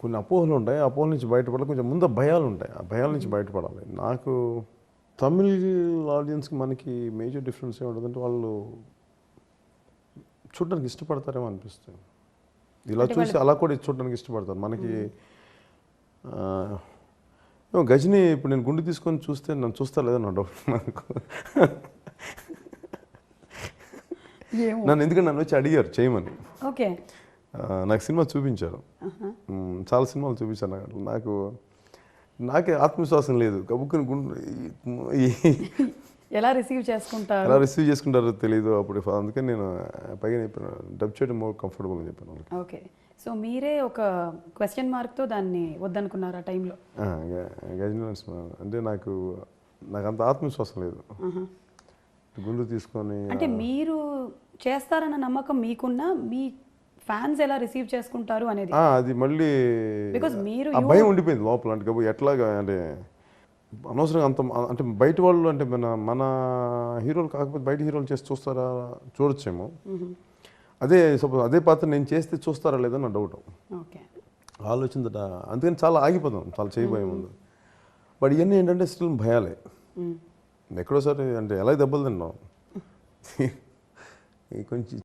కొన్ని అపోహలు ఉంటాయి అపోహల నుంచి బయటపడాలి కొంచెం ముందు భయాలు ఉంటాయి. ఆ భయాల నుంచి బయటపడాలి. నాకు తమిళ్ ఆడియన్స్కి మనకి మేజర్ డిఫరెన్స్ ఏముంటుందంటే వాళ్ళు చూడడానికి ఇష్టపడతారేమో అనిపిస్తుంది. ఇలా చూసి అలా కూడా చూడడానికి ఇష్టపడతారు. మనకి గజని ఇప్పుడు నేను గుండు తీసుకొని చూస్తే నన్ను చూస్తా లేదా నా డౌట్ నాకు. నన్ను ఎందుకంటే నన్ను వచ్చి అడిగారు చేయమని. ఓకే. నాకు సినిమా చూపించారు. చాలా సినిమాలు చూపించారు నాకు. నాకు నాకే ఆత్మవిశ్వాసం లేదు. కబుక్కుని గుండు ఎలా రిసీవ్ చేసుకుంటారు? ఎలా రిసీవ్ చేసుకుంటారో తెలియదు అప్పుడు. అందుకని నేను పైగా చెప్పాను డబ్ చేయడం మోర్ కంఫర్టబుల్ అని చెప్పాను వాళ్ళకి. ఓకే. సో మీరే ఒక క్వశ్చన్ మార్క్తో దాన్ని వద్దనుకున్నారు ఆ టైంలో అంటే నాకు నాకు అంత ఆత్మవిశ్వాసం లేదు. గుండు తీసుకొని అంటే మీరు చేస్తారన్న నమ్మకం మీకున్నా మీ ఫ్యాన్స్ ఎలా రిసీవ్ చేసుకుంటారు అనేది. అది మళ్ళీ Because మీరు భయం ఉండిపోయింది లోపల. అంటే కబు ఎట్లాగా అంటే అనవసరంగా అంత అంటే బయట వాళ్ళు అంటే మన మన హీరోలు కాకపోతే బయట హీరోలు చేసి చూస్తారా చూడొచ్చేమో. అదే సపోజ్ అదే పాత్ర నేను చేస్తే చూస్తారా లేదా నా డౌట్ ఓకే. ఆలోచించట అందుకని చాలా ఆగిపోతాం. చాలా చేయబోయే ముందు బట్ ఇవన్నీ ఏంటంటే స్టిల్ భయాలే. ఎక్కడోసారి అంటే ఎలా దెబ్బలు తిన్నాం? కొంచెం